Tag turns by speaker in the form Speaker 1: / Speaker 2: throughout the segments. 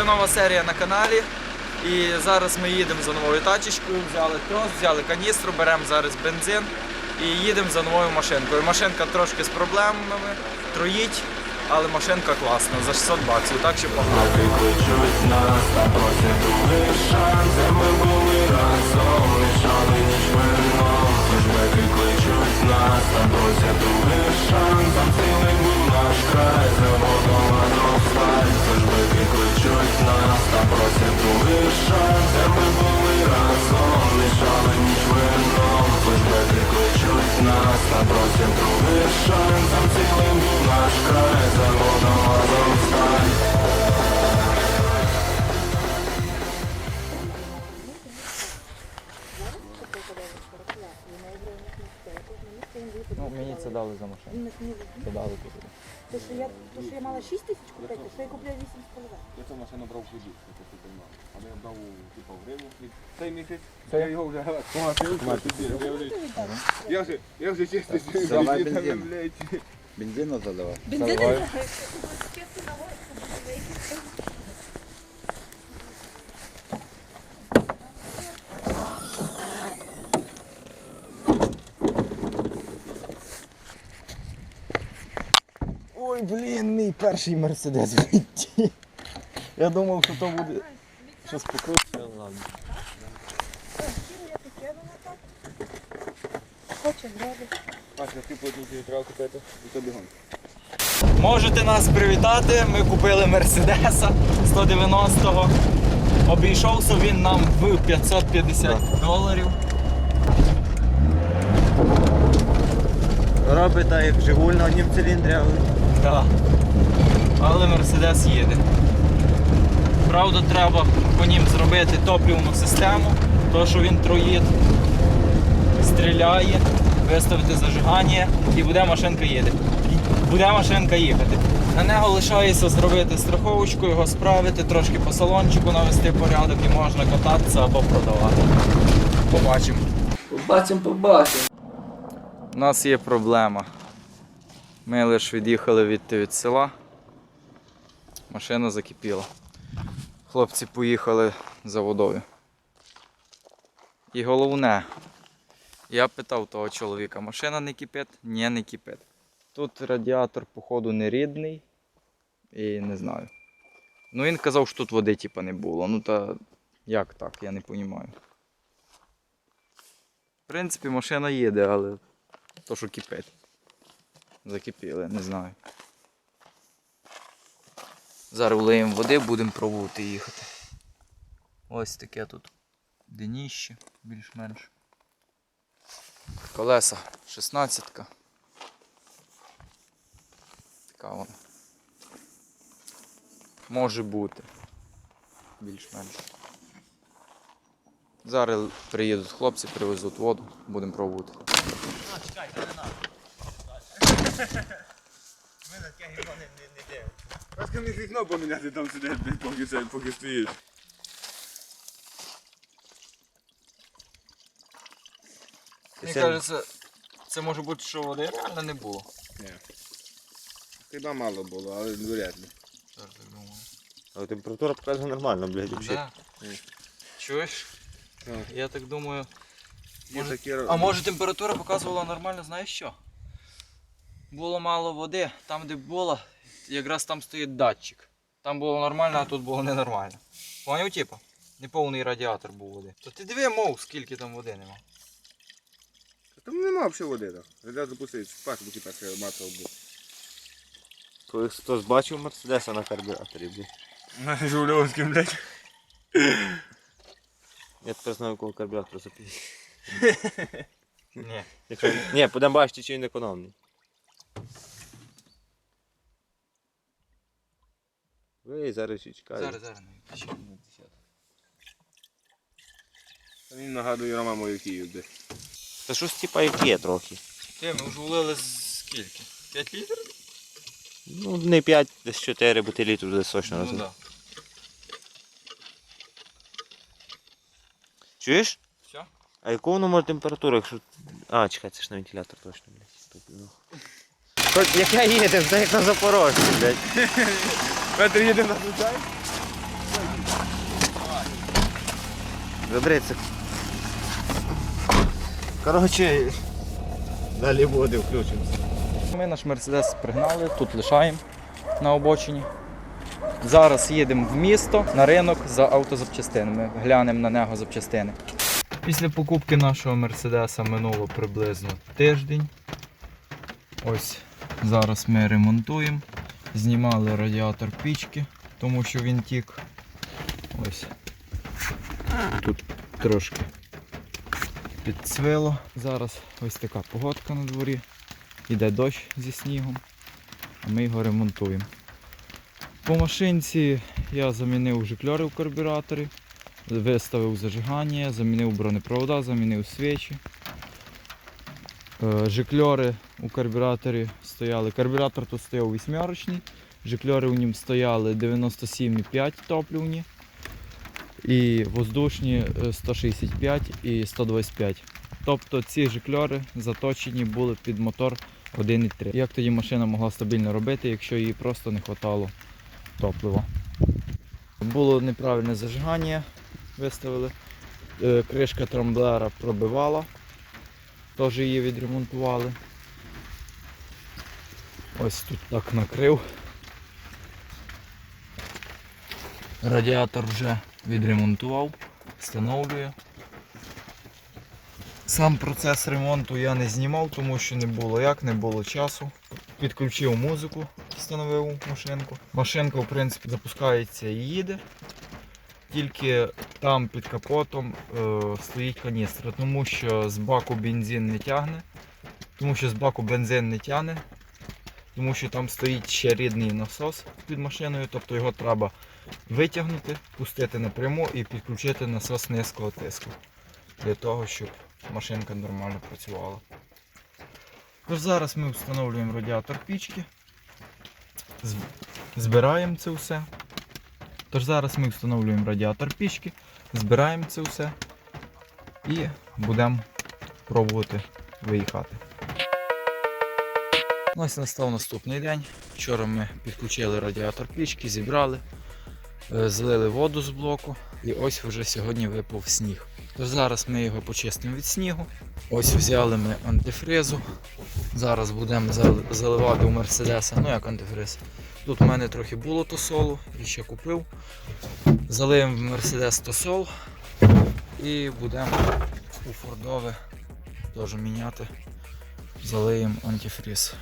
Speaker 1: Це нова серія на каналі. І зараз ми їдемо за новою тачечкою, взяли трос, взяли каністру, беремо зараз бензин і їдемо за новою машинкою. Машинка трошки з проблемами, троїть, але машинка класна, за 600 баксів, так що погнали.
Speaker 2: Ми були разом, мішали ніч
Speaker 1: Ну, мені це дали за машину. Це дали тут.
Speaker 3: То, що я, то, що я мала 6 тисяч купити, то я купляю 8,5.
Speaker 4: Я цю машину брав в кредит, як ти розумів. Але я брав типу, в гривню. І Цей місяць я його вже погасив. Я вже, я вже чисто з
Speaker 5: Давай
Speaker 4: кредитами,
Speaker 5: бензин. Бензину заливай.
Speaker 1: Ой, блін, мій перший мерседес в житті. Я думав, що то буде щось покруче, але ладно.
Speaker 3: Хоче зробити.
Speaker 4: Паша, ти потім треба купити і то бігом.
Speaker 1: Можете нас привітати. Ми купили Мерседеса 190-го. Обійшовся він нам в 550 доларів.
Speaker 5: Робить так, як Жигуль на однім циліндрі,
Speaker 1: Да. Але Мерседес їде. Правда, треба по нім зробити топливну систему, то що він троїд, стріляє, виставити зажигання і буде машинка їде. Буде машинка їхати. На нього лишається зробити страховочку, його справити, трошки по салончику навести порядок і можна кататися або продавати. Побачимо. Побачимо, побачимо. У нас є проблема. Ми лише від'їхали від, від села. Машина закипіла. Хлопці поїхали за водою. І головне, я питав того чоловіка, машина не кипить? Ні, не кипить. Тут радіатор, походу, не рідний. І не знаю. Ну він казав, що тут води типа не було. Ну та як так, я не розумію. В принципі, машина їде, але то, що кипить. Закипіли, не знаю. Зараз влиємо води, будемо пробувати їхати. Ось таке тут дніще, більш-менш. Колеса 16-ка. Така вона. Може бути. Більш-менш. Зараз приїдуть хлопці, привезуть воду, будемо пробувати.
Speaker 4: Паска міг вікно поміняти там сидять, поки, це- поки стоїш.
Speaker 1: Мені
Speaker 5: сильно-
Speaker 1: кажеться, це може бути, що води реально не було.
Speaker 4: Хіба мало було, але вряд ли.
Speaker 1: Я так думаю.
Speaker 5: але температура показує нормально, блядь, взагалі.
Speaker 1: Да. Чуєш?
Speaker 4: Так.
Speaker 1: Я так думаю.
Speaker 4: Є
Speaker 1: Може-
Speaker 4: такі...
Speaker 1: А може температура показувала нормально, знаєш що? Було мало води, там де було, якраз там стоїть датчик. Там було нормально, а тут було ненормально. Поняв, типу? Неповний радіатор був води. То ти диви, мов, скільки там води нема.
Speaker 4: Там нема взагалі води так. Треба запустити, Паша до кипятка матов був.
Speaker 5: Колись хтось бачив Мерседеса на карбюраторі, блядь.
Speaker 4: На Жульовським, блядь.
Speaker 5: Я тепер знаю, кого карбюратор запіє.
Speaker 1: Ні.
Speaker 5: Якщо... Ні, будемо бачити, чи він економний. Ви зараз ще чекаєте.
Speaker 1: Зараз, зараз не включи.
Speaker 4: Він нагадує Рома мою Київ.
Speaker 5: Та щось типа як є трохи.
Speaker 1: Ти, ми вже влили з- скільки? 5 літрів?
Speaker 5: Ну, не 5, десь 4 бо літрів десь точно
Speaker 1: Ну
Speaker 5: разом.
Speaker 1: так.
Speaker 5: Чуєш?
Speaker 1: Все?
Speaker 5: А яку воно може температуру, якщо. А, чекай, це ж на вентилятор точно, блядь. Тут, ну. Хоч яка їде, це як на Запорожці, блядь.
Speaker 4: Петр їде на звичай?
Speaker 5: Забери це. Коротше, далі буде включимося.
Speaker 1: Ми наш Мерседес пригнали, тут лишаємо на обочині. Зараз їдемо в місто на ринок за автозапчастинами. Глянемо на нього запчастини. Після покупки нашого Мерседеса минуло приблизно тиждень. Ось зараз ми ремонтуємо. Знімали радіатор пічки, тому що він тік. Ось. Тут трошки підцвило. Зараз ось така погодка на дворі. Іде дощ зі снігом, а ми його ремонтуємо. По машинці я замінив жикльори в карбюраторі, виставив зажигання, замінив бронепровода, замінив свічі. Е, Жикльори у карбюраторі стояли. Карбюратор тут стояв вісьмерочний, жикльори у ньому стояли 97,5 топливні і воздушні е, 165 і 125. Тобто ці жикльори заточені були під мотор 1.3. Як тоді машина могла стабільно робити, якщо їй просто не вистачало топлива? Було неправильне зажигання, виставили. Е, Кришка трамблера пробивала, теж її відремонтували. Ось тут так накрив. Радіатор вже відремонтував, встановлює. Сам процес ремонту я не знімав, тому що не було як, не було часу. Підключив музику, встановив машинку. Машинка, в принципі, запускається і їде. Тільки там під капотом е, стоїть каністра, тому що з баку бензин не тягне, тому що з баку бензин не тягне, тому що там стоїть ще рідний насос під машиною, тобто його треба витягнути, пустити напряму і підключити насос низького тиску для того, щоб машинка нормально працювала. Тож зараз ми встановлюємо радіатор пічки, збираємо це все. Тож зараз ми встановлюємо радіатор пічки, збираємо це все і будемо пробувати виїхати. Ось настав наступний день. Вчора ми підключили радіатор пічки, зібрали, е, злили воду з блоку і ось вже сьогодні випав сніг. Тож зараз ми його почистимо від снігу. Ось взяли ми антифризу. Зараз будемо заливати у Мерседеса. Ну як антифриз. Тут в мене трохи було тосолу, і ще купив. Залиємо в Мерседес тосол і будемо у Фордове теж міняти. Залиємо антифриз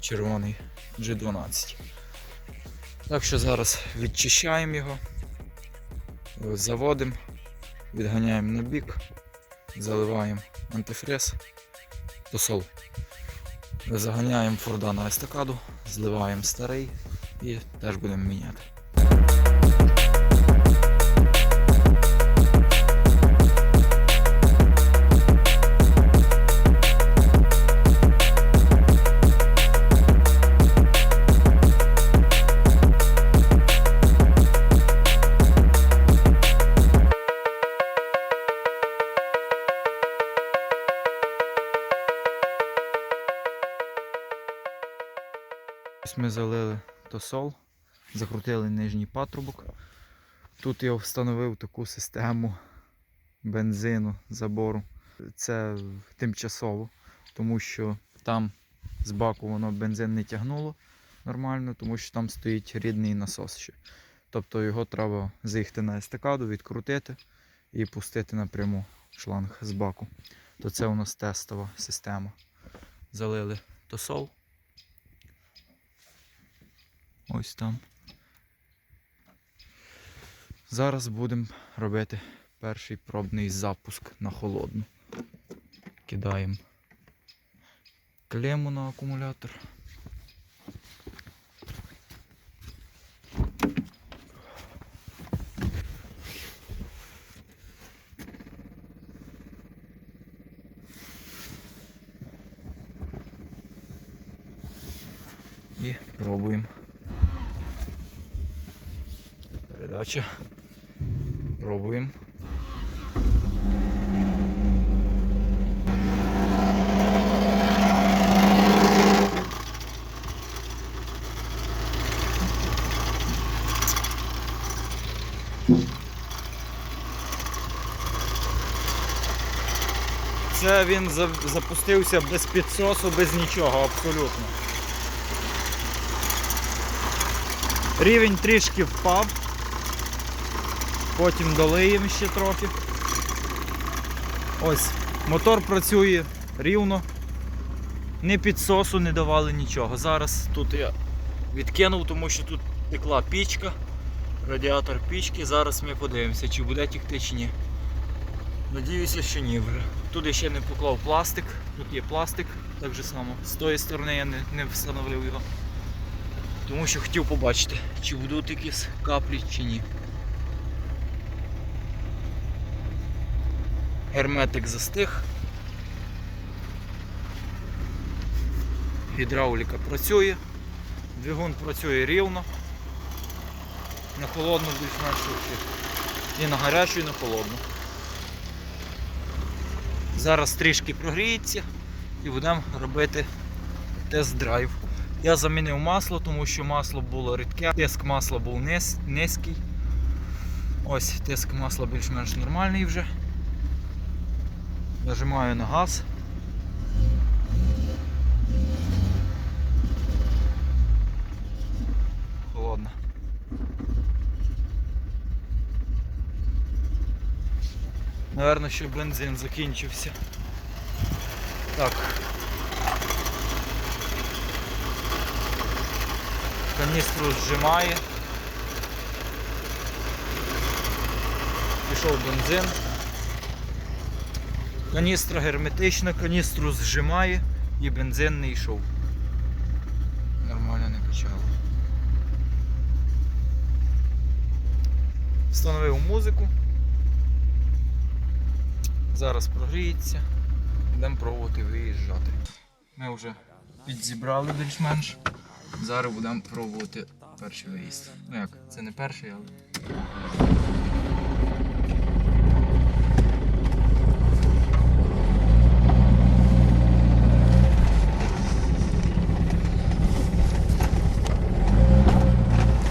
Speaker 1: червоний G12. Так що зараз відчищаємо його, заводимо, відганяємо на бік, заливаємо антифриз, тосол. Заганяємо форда на естакаду, зливаємо старий і теж будемо міняти. Ми залили тосол, закрутили нижній патрубок. Тут я встановив таку систему бензину, забору. Це тимчасово, тому що там з баку воно бензин не тягнуло нормально, тому що там стоїть рідний насос ще. Тобто його треба заїхати на естакаду, відкрутити і пустити напряму шланг з баку. То це у нас тестова система. Залили тосол. Ось там. Зараз будемо робити перший пробний запуск на холодну. Кидаємо клему на акумулятор. І пробуємо. Передача. Пробуємо. Вже він запустився без підсосу, без нічого, абсолютно. Рівень трішки впав. Потім долиємо ще трохи. Ось, мотор працює рівно. Не підсосу не давали нічого. Зараз тут я відкинув, тому що тут текла пічка, радіатор пічки. Зараз ми подивимося, чи буде тікти чи ні. Надіюся, що ні вже. Тут я ще не поклав пластик, тут є пластик, так же само. З тої сторони я не, не встановив його. Тому що хотів побачити, чи будуть якісь каплі чи ні. Герметик застиг. Гідравліка працює, двигун працює рівно. На холодну більш-менш взагалі. І на гарячу, і на холодну. Зараз трішки прогріється і будемо робити тест-драйв. Я замінив масло, тому що масло було рідке, тиск масла був низький. Ось тиск масла більш-менш нормальний вже. Нажимаю на газ. Холодно. Наверно, що бензин закінчився. Так. Каністру зжимає. Пішов бензин. Каністра герметична, каністру зжимає і бензин не йшов. Нормально не почало. Встановив музику. Зараз прогріється. Будемо пробувати виїжджати. Ми вже підзібрали більш-менш. Зараз будемо пробувати перший виїзд. Ну як, це не перший, але.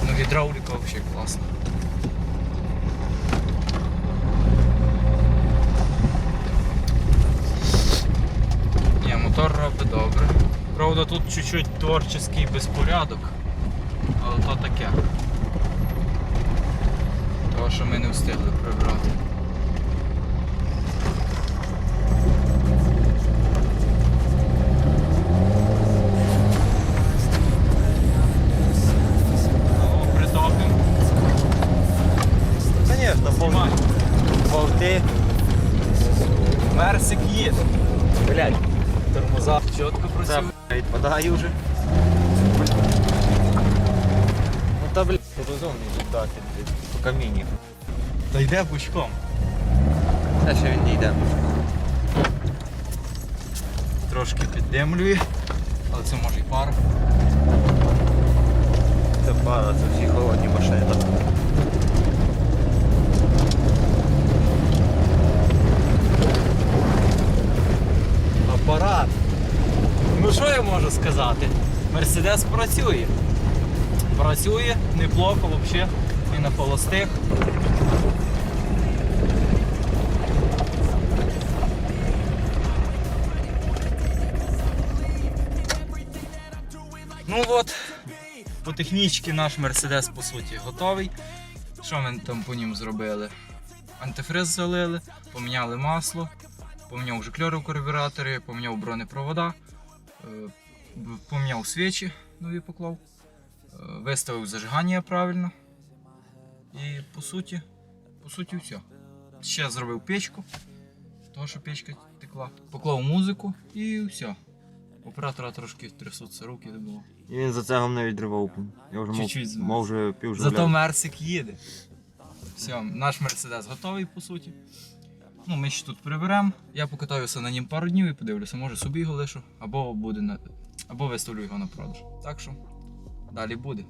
Speaker 1: Ну, гідравліка класна. Ні, мотор робить добре. Правда, тут чуть-чуть творчий безпорядок, але то таке. Того, що ми не встигли прибрати.
Speaker 5: Болти.
Speaker 1: Мерсик їде.
Speaker 5: Блять,
Speaker 1: Тормоза чітко працює.
Speaker 5: відпадає вже. Ну та блядь, розумний віддати по каміні.
Speaker 1: Та йде бучком.
Speaker 5: Та ще він не йде.
Speaker 1: Трошки піддимлює, але це може й пара.
Speaker 5: Це пара, це всі холодні машини.
Speaker 1: Що я можу сказати? Мерседес працює. Працює неплохо взагалі і на холостих. Ну от, по технічці наш Мерседес по суті готовий. Що ми там по ньому зробили? Антифриз залили, поміняли масло, поміняв жикльори в карбюраторі, поміняв бронепровода, поміняв свічі, нові поклав, е, виставив зажигання правильно. І по суті, по суті, все. Ще зробив печку, того що печка текла. Поклав музику і все. Оператора трошки трясуться руки, було.
Speaker 5: І він за цегом не відривав. Я вже
Speaker 1: Чуть-чуть
Speaker 5: мов вже пів
Speaker 1: Зато Мерсик їде. Все, наш Мерседес готовий по суті. Ну, ми ще тут приберемо. Я покатаюся на нім пару днів і подивлюся, може собі його лишу, або буде на. або виставлю його на продаж. Так що далі буде.